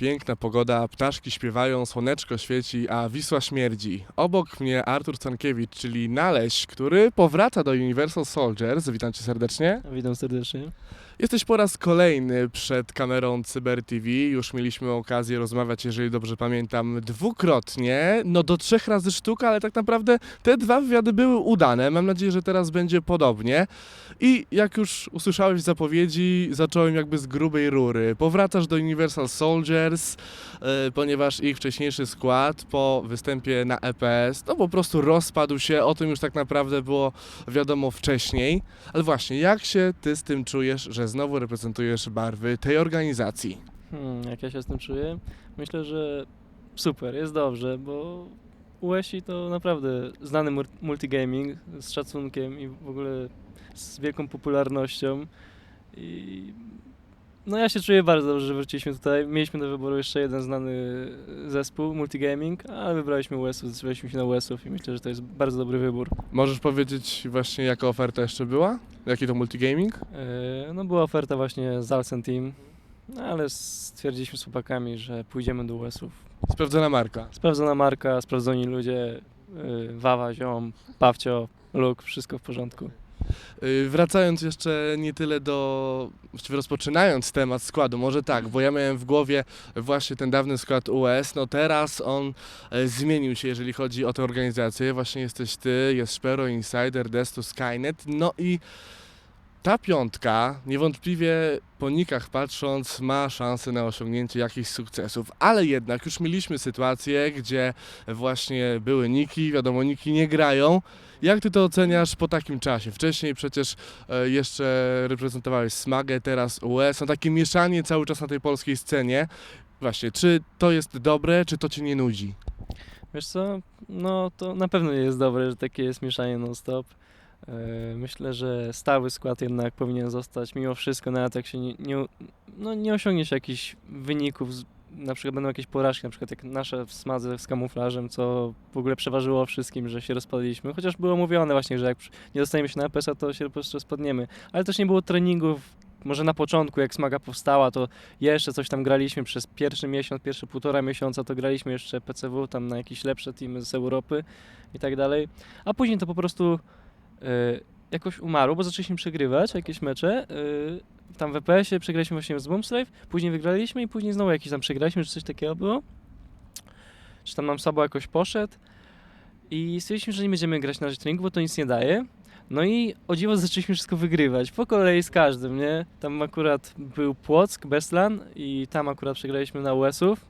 Piękna pogoda, ptaszki śpiewają, słoneczko świeci, a Wisła śmierdzi. Obok mnie Artur Cankiewicz, czyli Naleś, który powraca do Universal Soldiers. Witam cię serdecznie. Witam serdecznie. Jesteś po raz kolejny przed kamerą Cyber TV. Już mieliśmy okazję rozmawiać, jeżeli dobrze pamiętam, dwukrotnie. No do trzech razy sztuka, ale tak naprawdę te dwa wywiady były udane. Mam nadzieję, że teraz będzie podobnie. I jak już usłyszałeś zapowiedzi, zacząłem jakby z grubej rury. Powracasz do Universal Soldiers, e, ponieważ ich wcześniejszy skład po występie na EPS, no po prostu rozpadł się. O tym już tak naprawdę było wiadomo wcześniej. Ale właśnie, jak się ty z tym czujesz, że znowu reprezentujesz barwy tej organizacji? Hmm, jak ja się z tym czuję? Myślę, że super, jest dobrze, bo USI to naprawdę znany multigaming z szacunkiem i w ogóle z wielką popularnością. I no ja się czuję bardzo dobrze, że wróciliśmy tutaj. Mieliśmy do wyboru jeszcze jeden znany zespół, multigaming, ale wybraliśmy USów, zdecydowaliśmy się na USów i myślę, że to jest bardzo dobry wybór. Możesz powiedzieć właśnie, jaka oferta jeszcze była? Jaki to multigaming? E, No była oferta właśnie z Alcen Team, no, ale stwierdziliśmy z chłopakami, że pójdziemy do USów. Sprawdzona marka. Sprawdzona marka, sprawdzoni ludzie, y, Wawa, Ziom, Pawcio, Luk, wszystko w porządku. Yy, Wracając jeszcze nie tyle do, rozpoczynając temat składu, może tak, bo ja miałem w głowie właśnie ten dawny skład US, no teraz on e, zmienił się, jeżeli chodzi o tę organizację, właśnie jesteś ty, jest Szpero, Insider, Destu, Skynet, no i ta piątka niewątpliwie po nikach patrząc ma szansę na osiągnięcie jakichś sukcesów, ale jednak już mieliśmy sytuację, gdzie właśnie były niki, wiadomo, niki nie grają, jak ty to oceniasz po takim czasie? Wcześniej przecież e, jeszcze reprezentowałeś Smagę, teraz US, no takie mieszanie cały czas na tej polskiej scenie. Właśnie, czy to jest dobre, czy to cię nie nudzi? Wiesz co, no to na pewno jest dobre, że takie jest mieszanie non-stop. E, Myślę, że stały skład jednak powinien zostać mimo wszystko, nawet jak się nie, nie, no nie osiągnie się jakichś wyników, na przykład będą jakieś porażki, na przykład jak nasze w smadze z kamuflażem, co w ogóle przeważyło wszystkim, że się rozpadliśmy, chociaż było mówione właśnie, że jak nie dostaniemy się na EPS-a, to się po prostu rozpadniemy, ale też nie było treningów, może na początku, jak Smaga powstała, to jeszcze coś tam graliśmy przez pierwszy miesiąc, pierwsze półtora miesiąca, to graliśmy jeszcze PCW tam na jakieś lepsze teamy z Europy i tak dalej, a później to po prostu jakoś umarło, bo zaczęliśmy przegrywać jakieś mecze. y, tam w EPS-ie przegraliśmy właśnie z Boomslave, później wygraliśmy i później znowu jakiś tam przegraliśmy, czy coś takiego było. Czy tam nam słabo jakoś poszedł. I stwierdziliśmy, że nie będziemy grać na razie treningu, bo to nic nie daje. No i o dziwo zaczęliśmy wszystko wygrywać, po kolei z każdym, nie? Tam akurat był Płock, Bestlan i tam akurat przegraliśmy na US-ów.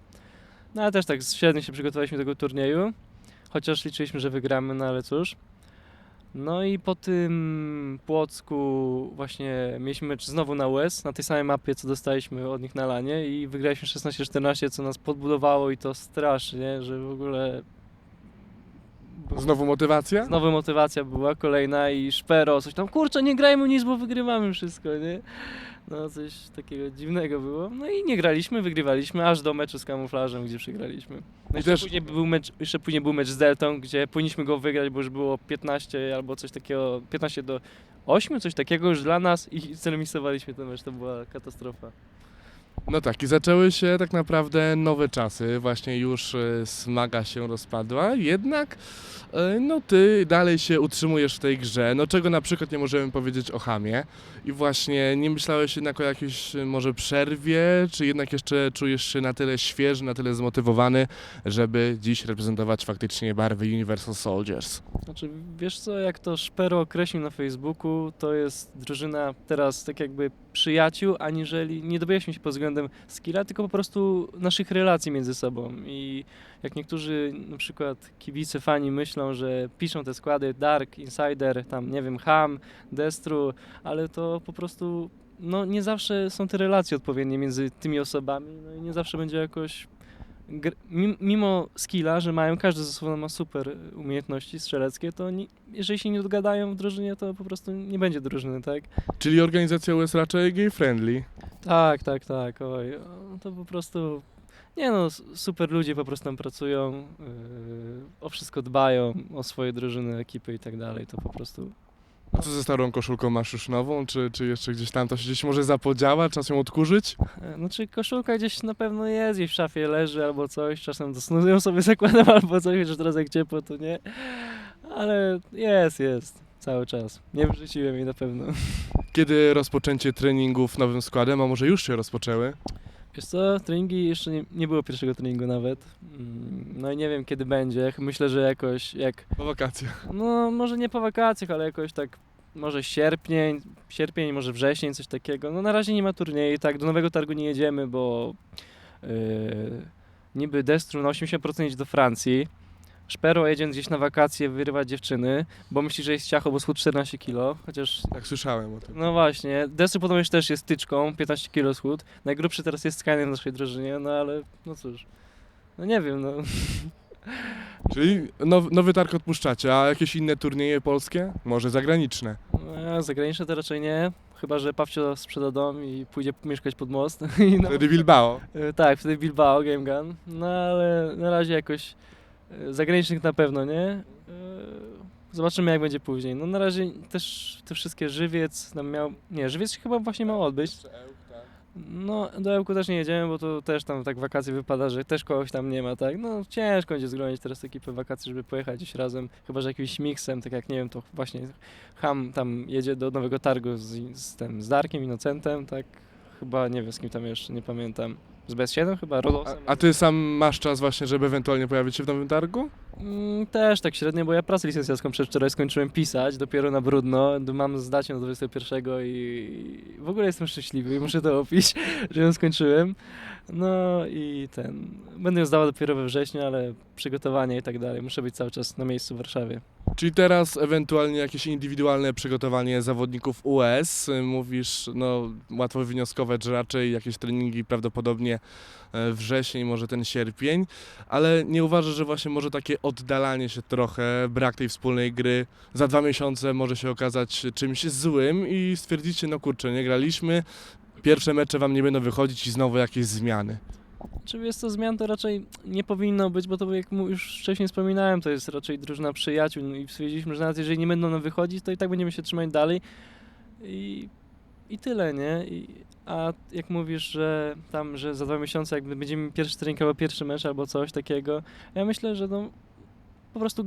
No ale też tak średnio się przygotowaliśmy do tego turnieju, chociaż liczyliśmy, że wygramy, no ale cóż. No i po tym Płocku właśnie mieliśmy mecz znowu na US, na tej samej mapie, co dostaliśmy od nich na lanie i wygraliśmy 16-14, co nas podbudowało i to strasznie, że w ogóle... Znowu motywacja? Znowu motywacja była kolejna i szpero, coś tam, kurczę, nie grajmy nic, bo wygrywamy wszystko, nie? No coś takiego dziwnego było. No i nie graliśmy, wygrywaliśmy, aż do meczu z kamuflażem, gdzie przegraliśmy. No jeszcze, też- później był mecz, jeszcze później był mecz z Deltą, gdzie powinniśmy go wygrać, bo już było 15 albo coś takiego, 15 do 8, coś takiego już dla nas i zremisowaliśmy ten mecz, to była katastrofa. No tak, i zaczęły się tak naprawdę nowe czasy. Właśnie już e, smaga się rozpadła, jednak e, no ty dalej się utrzymujesz w tej grze. No czego na przykład nie możemy powiedzieć o Hamie. I właśnie nie myślałeś jednak o jakiejś e, może przerwie, czy jednak jeszcze czujesz się na tyle świeży, na tyle zmotywowany, żeby dziś reprezentować faktycznie barwy Universal Soldiers? Znaczy, wiesz co, jak to Szpero określił na Facebooku, to jest drużyna teraz tak jakby przyjaciół, aniżeli nie dobijaliśmy się pod względem skilla, tylko po prostu naszych relacji między sobą. I jak niektórzy na przykład kibice, fani myślą, że piszą te składy Dark, Insider, tam nie wiem, Ham, Destru, ale to po prostu no nie zawsze są te relacje odpowiednie między tymi osobami, no i nie zawsze będzie jakoś mimo skilla, że mają, każdy ze sobą ma super umiejętności strzeleckie, to nie, jeżeli się nie dogadają w drużynie, to po prostu nie będzie drużyny, tak? Czyli organizacja US raczej gay-friendly. Tak, tak, tak, oj, o, to po prostu, nie no, super ludzie po prostu tam pracują, yy, o wszystko dbają, o swoje drużyny, ekipy i tak dalej, to po prostu A co ze starą koszulką masz już nową, czy, czy jeszcze gdzieś tam to się gdzieś może zapodziała, czas ją odkurzyć? E, Znaczy koszulka gdzieś na pewno jest, gdzieś w szafie leży albo coś, czasem do snu ją sobie zakładam albo coś, chociaż teraz jak ciepło to nie. Ale jest, jest, cały czas. Nie wrzuciłem jej na pewno. Kiedy rozpoczęcie treningów nowym składem, a może już się rozpoczęły? Wiesz co, treningi jeszcze nie, nie było pierwszego treningu nawet. Mm, No i nie wiem kiedy będzie. Myślę, że jakoś jak Po wakacjach. No, może nie po wakacjach, ale jakoś tak, może sierpień, sierpień, może wrzesień, coś takiego. No na razie nie ma turnieju, tak, do nowego targu nie jedziemy, bo yy, niby Destru na 80% jedzie do Francji. Szpero jedzie gdzieś na wakacje wyrywać dziewczyny, bo myśli, że jest ciacho, bo schudł 14 kilo, chociaż Tak słyszałem o tym. no właśnie, Destru podobno też jest tyczką, 15 kilo schudł. Najgrubszy teraz jest Skynet w naszej drużynie, no ale no cóż, no nie wiem, no. Czyli now, nowy targ odpuszczacie, a jakieś inne turnieje polskie? Może zagraniczne? No, zagraniczne to raczej nie. Chyba, że Pawcio sprzeda dom i pójdzie mieszkać pod most. I no, Wtedy Bilbao. e, tak, wtedy Bilbao, Game Gun. No ale na razie jakoś zagranicznych na pewno nie. E, Zobaczymy jak będzie później. No na razie też te wszystkie żywiec miał. Nie, żywiec się chyba właśnie miał odbyć. No do Ełku też nie jedziemy, bo to też tam tak wakacje wypada, że też kogoś tam nie ma, tak? No ciężko będzie zgromić teraz ekipę wakacji, żeby pojechać gdzieś razem, chyba że jakimś miksem, tak jak nie wiem, to właśnie Ham tam jedzie do Nowego Targu z, z tym, z Darkiem, Innocentem, tak? Chyba nie wiem z kim tam jeszcze, nie pamiętam. Z BS7 chyba, A, Rodosem. a ty sam masz czas właśnie, żeby ewentualnie pojawić się w nowym targu? Mm, też tak średnio, bo ja pracę licencjacką przedwczoraj skończyłem pisać, dopiero na brudno, mam zdać ją do 21 i w ogóle jestem szczęśliwy i muszę to opić, że ją skończyłem. No i ten, będę ją zdała dopiero we wrześniu, ale przygotowanie i tak dalej, muszę być cały czas na miejscu w Warszawie. Czyli teraz ewentualnie jakieś indywidualne przygotowanie zawodników US. Mówisz, no łatwo wywnioskować, że raczej jakieś treningi prawdopodobnie e, wrzesień, może ten sierpień, ale nie uważasz, że właśnie może takie oddalanie się trochę, brak tej wspólnej gry za dwa miesiące może się okazać czymś złym i stwierdzicie, no kurczę, nie graliśmy, pierwsze mecze wam nie będą wychodzić i znowu jakieś zmiany. Czy jest to zmian to raczej nie powinno być, bo to jak już wcześniej wspominałem, to jest raczej drużyna przyjaciół i stwierdziliśmy, że nawet jeżeli nie będą nam wychodzić, to i tak będziemy się trzymać dalej i, i tyle, nie? I, a jak mówisz, że tam, że za dwa miesiące jakby będziemy pierwszy trening albo pierwszy mecz albo coś takiego, ja myślę, że no po prostu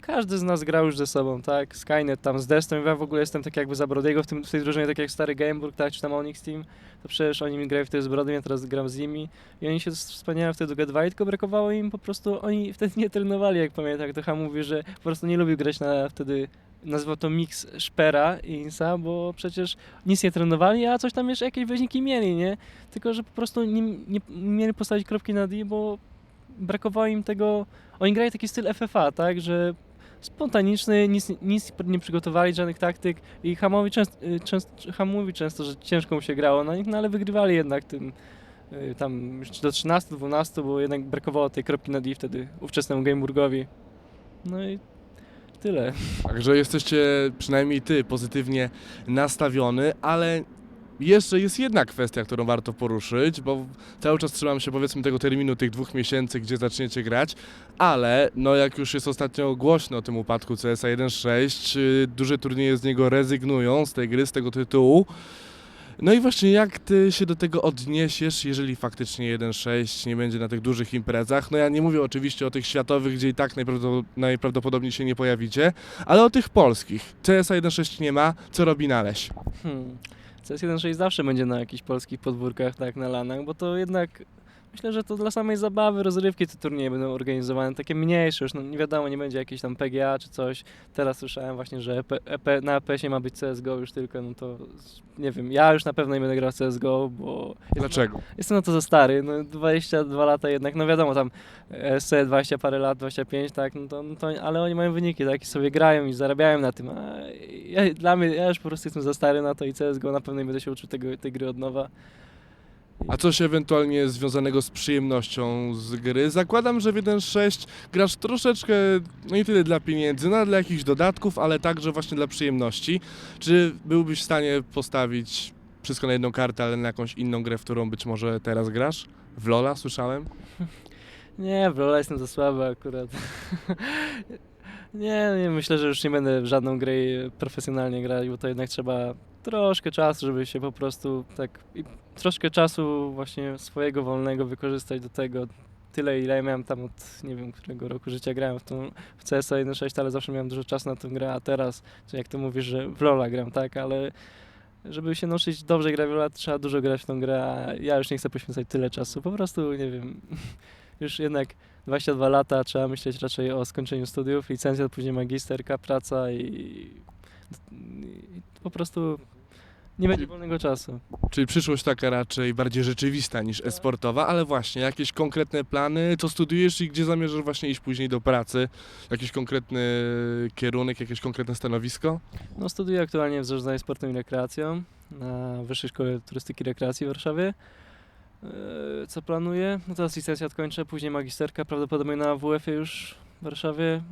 każdy z nas grał już ze sobą, tak? Skynet tam z Destą, ja w ogóle jestem tak jakby za Brodiego w, tym, w tej drużynie, tak jak stary Gameburg, tak? Czy tam Onyx Team, to przecież oni mi grają wtedy z Brodem, ja teraz gram z nimi i oni się wspaniale wtedy dogadywali, tylko brakowało im po prostu, oni wtedy nie trenowali, jak pamiętam, to Ham mówi, że po prostu nie lubił grać na wtedy, nazywał to mix Szpera i Insa, bo przecież nic nie trenowali, a coś tam jeszcze jakieś wyniki mieli, nie? Tylko, że po prostu nie, nie mieli postawić kropki na D, bo brakowało im tego, oni grają taki styl FFA, tak, że spontaniczny, nic, nic nie przygotowali, żadnych taktyk i Hamowi często, często, Ham mówi często, że ciężko mu się grało na nich, no ale wygrywali jednak tym y, tam do 13-12, bo jednak brakowało tej kropki na D wtedy ówczesnemu Gameburgowi. No i tyle. Także jesteście, przynajmniej ty, pozytywnie nastawiony, ale jeszcze jest jedna kwestia, którą warto poruszyć, bo cały czas trzymam się powiedzmy tego terminu tych dwóch miesięcy, gdzie zaczniecie grać, ale no jak już jest ostatnio głośno o tym upadku CSA 1.6, y, duże turnieje z niego rezygnują, z tej gry, z tego tytułu. No i właśnie jak ty się do tego odniesiesz, jeżeli faktycznie 1.6 nie będzie na tych dużych imprezach? No ja nie mówię oczywiście o tych światowych, gdzie i tak najprawdopod- najprawdopodobniej się nie pojawicie, ale o tych polskich. CSA 1.6 nie ma, co robi Naleś? Hmm. CS1.6 zawsze będzie na jakichś polskich podwórkach, tak, na lanach, bo to jednak myślę, że to dla samej zabawy, rozrywki te turnieje będą organizowane, takie mniejsze już, no nie wiadomo, nie będzie jakieś tam PGA czy coś. Teraz słyszałem właśnie, że EP, EP, na EPS-ie ma być CSGO już tylko, no to nie wiem, ja już na pewno nie będę grał w CSGO, bo Dlaczego? Jestem na to za stary, no 22 lata jednak, no wiadomo tam SC 20 parę lat, 25, tak, no to, no to, ale oni mają wyniki, tak, i sobie grają i zarabiają na tym, a ja, dla mnie, ja już po prostu jestem za stary na to i CSGO na pewno nie będę się uczył tego, tej gry od nowa. A coś ewentualnie związanego z przyjemnością z gry? Zakładam, że w 1.6 grasz troszeczkę, no nie tyle dla pieniędzy, no dla jakichś dodatków, ale także właśnie dla przyjemności. Czy byłbyś w stanie postawić wszystko na jedną kartę, ale na jakąś inną grę, w którą być może teraz grasz? W Lola słyszałem? Nie, w LoL'a jestem za słaby akurat. Nie, nie, myślę, że już nie będę w żadną grę profesjonalnie grać, bo to jednak trzeba troszkę czasu, żeby się po prostu tak, i troszkę czasu właśnie swojego wolnego wykorzystać do tego. Tyle, ile miałem tam od, nie wiem, którego roku życia grałem w, tą, w CS 1.6, ale zawsze miałem dużo czasu na tę grę, a teraz, czy jak to mówisz, że w LoL'a gram, tak, ale żeby się nauczyć dobrze grać w LoL'a, trzeba dużo grać w tą grę, a ja już nie chcę poświęcać tyle czasu, po prostu, nie wiem, już jednak 22 lata, trzeba myśleć raczej o skończeniu studiów, licencja, później magisterka, praca i, i po prostu nie będzie wolnego czasu. Czyli przyszłość taka raczej bardziej rzeczywista niż e-sportowa, ale właśnie jakieś konkretne plany, co studiujesz i gdzie zamierzasz właśnie iść później do pracy? Jakiś konkretny kierunek, jakieś konkretne stanowisko? No, studiuję aktualnie w zarządzaniu sportem i rekreacją na Wyższej Szkole Turystyki i Rekreacji w Warszawie. Eee, Co planuję? No teraz licencjat kończę, później magisterka, prawdopodobnie na WF-ie już w Warszawie.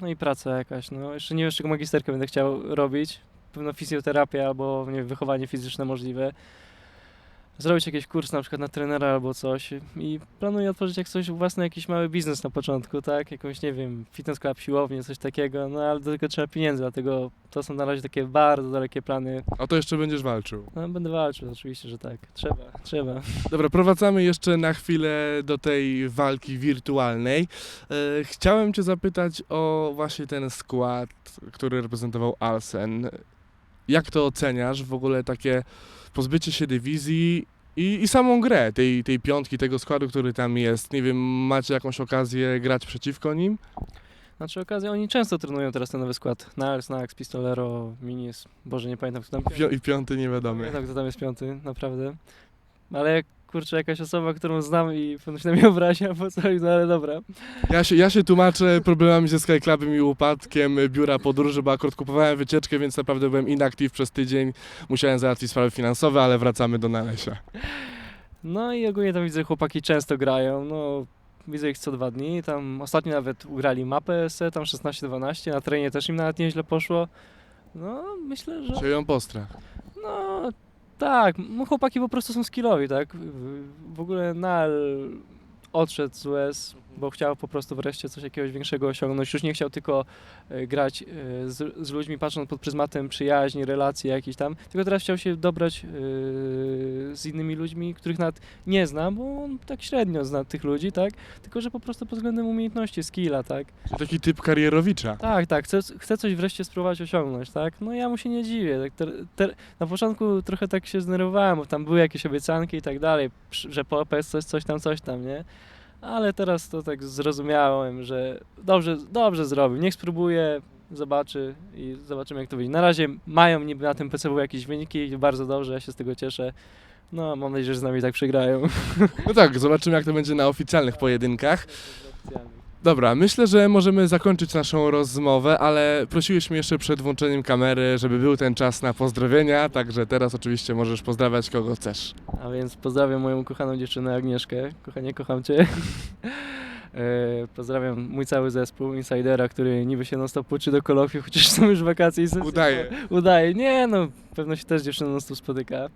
No i praca jakaś. No, jeszcze nie wiem, z czego magisterkę będę chciał robić. Pewno fizjoterapię albo nie wiem, wychowanie fizyczne możliwe. Zrobić jakiś kurs na przykład na trenera albo coś i planuję otworzyć jak coś własny jakiś mały biznes na początku, tak? Jakąś, nie wiem, fitness club, siłownię, coś takiego, no ale do tego trzeba pieniędzy, dlatego to są na razie takie bardzo dalekie plany. A to jeszcze będziesz walczył. No, będę walczył, oczywiście, że tak. Trzeba, trzeba. Dobra, prowadzamy jeszcze na chwilę do tej walki wirtualnej. E, chciałem Cię zapytać o właśnie ten skład, który reprezentował Alsen. Jak to oceniasz w ogóle takie pozbycie się dywizji i, i samą grę tej, tej piątki, tego składu, który tam jest? Nie wiem, macie jakąś okazję grać przeciwko nim? Znaczy okazja, oni często trenują teraz ten nowy skład. Nals, Nax, Pistolero, Minis, Boże nie pamiętam kto tam. Pio- I piąty nie Nie wiadomo. pamiętam kto tam jest piąty, naprawdę. Ale jak kurczę, jakaś osoba, którą znam i pewno się na mnie obrazi albo coś, no ale dobra. Ja się, ja się tłumaczę problemami ze Sky Clubem i upadkiem biura podróży, bo akurat kupowałem wycieczkę, więc naprawdę byłem inactive przez tydzień. Musiałem załatwić sprawy finansowe, ale wracamy do Nalesia. No i ogólnie tam widzę, chłopaki często grają, no widzę ich co dwa dni, tam ostatnio nawet ugrali mapę SE, tam 16-12, na terenie też im nawet nieźle poszło. No, myślę, że... Sieją postrach. No, tak, no, chłopaki po prostu są skillowi, tak? W- ogóle Nal odszedł z US, bo chciał po prostu wreszcie coś jakiegoś większego osiągnąć. Już nie chciał tylko e, grać e, z, z ludźmi patrząc pod pryzmatem przyjaźni, relacji jakichś tam, tylko teraz chciał się dobrać e, z innymi ludźmi, których nawet nie zna, bo on tak średnio zna tych ludzi, tak? Tylko, że po prostu pod względem umiejętności, skilla, tak? Taki typ karierowicza. Tak, tak, chcę, chcę coś wreszcie spróbować osiągnąć, tak? No ja mu się nie dziwię. Tak, ter, ter, na początku trochę tak się zdenerwowałem, bo tam były jakieś obiecanki i tak dalej, że po OPS coś, coś tam, coś tam, nie? Ale teraz to tak zrozumiałem, że dobrze, dobrze zrobił. Niech spróbuje, zobaczy i zobaczymy jak to wyjdzie. Na razie mają niby na tym PCW jakieś wyniki i bardzo dobrze, ja się z tego cieszę. No, mam nadzieję, że z nami tak przegrają. No tak, zobaczymy jak to będzie na oficjalnych pojedynkach. Dobra, myślę, że możemy zakończyć naszą rozmowę, ale prosiłeś mnie jeszcze przed włączeniem kamery, żeby był ten czas na pozdrowienia, także teraz oczywiście możesz pozdrawiać kogo chcesz. A więc pozdrawiam moją kochaną dziewczynę Agnieszkę. Kochanie, kocham cię. E, pozdrawiam mój cały zespół, Insidera, który niby się non-stop uczy do kolokwiów, chociaż są już wakacje i sesje. Udaje. Udaje. Nie no, pewno się też z dziewczyną non-stop spotyka.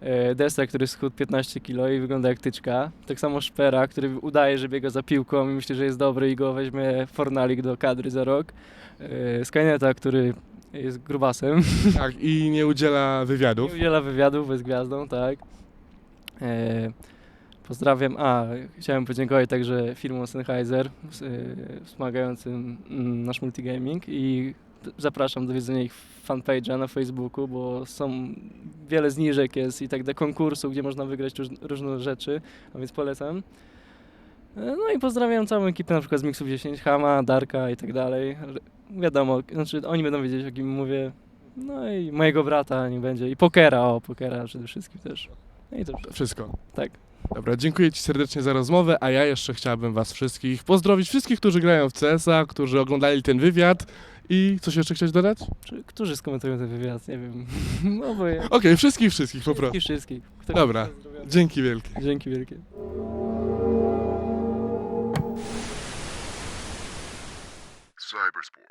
E, Destra, który schudł 15 kg i wygląda jak tyczka. Tak samo Szpera, który udaje, że biega za piłką i myśli, że jest dobry i go weźmie Fornalik do kadry za rok. E, Skyneta, który jest grubasem. Tak, i nie udziela wywiadów. Nie udziela wywiadów, jest gwiazdą, tak. E, pozdrawiam. A, chciałem podziękować także firmom Sennheiser wspomagającym mm, nasz multigaming i zapraszam do widzenia ich fanpage'a na Facebooku, bo są wiele zniżek jest i tak do konkursu, gdzie można wygrać róż, różne rzeczy, a więc polecam. E, No i pozdrawiam całą ekipę na przykład z Mixów 10, Hama, Darka i tak dalej. Wiadomo, znaczy oni będą wiedzieć o kim mówię. No i mojego brata nie będzie. I pokera, o, pokera przede wszystkim też. No i to wszystko. Wszystko. Tak. Dobra, dziękuję Ci serdecznie za rozmowę, a ja jeszcze chciałbym Was wszystkich pozdrowić, wszystkich, którzy grają w CS-a, którzy oglądali ten wywiad i coś jeszcze chciałeś dodać? Czy, którzy skomentują ten wywiad? Nie wiem. No bo ja. Okej, wszystkich, wszystkich po prostu. Wszystkich. Kto Dobra. Dzięki wielkie. Dzięki wielkie. Cybersport.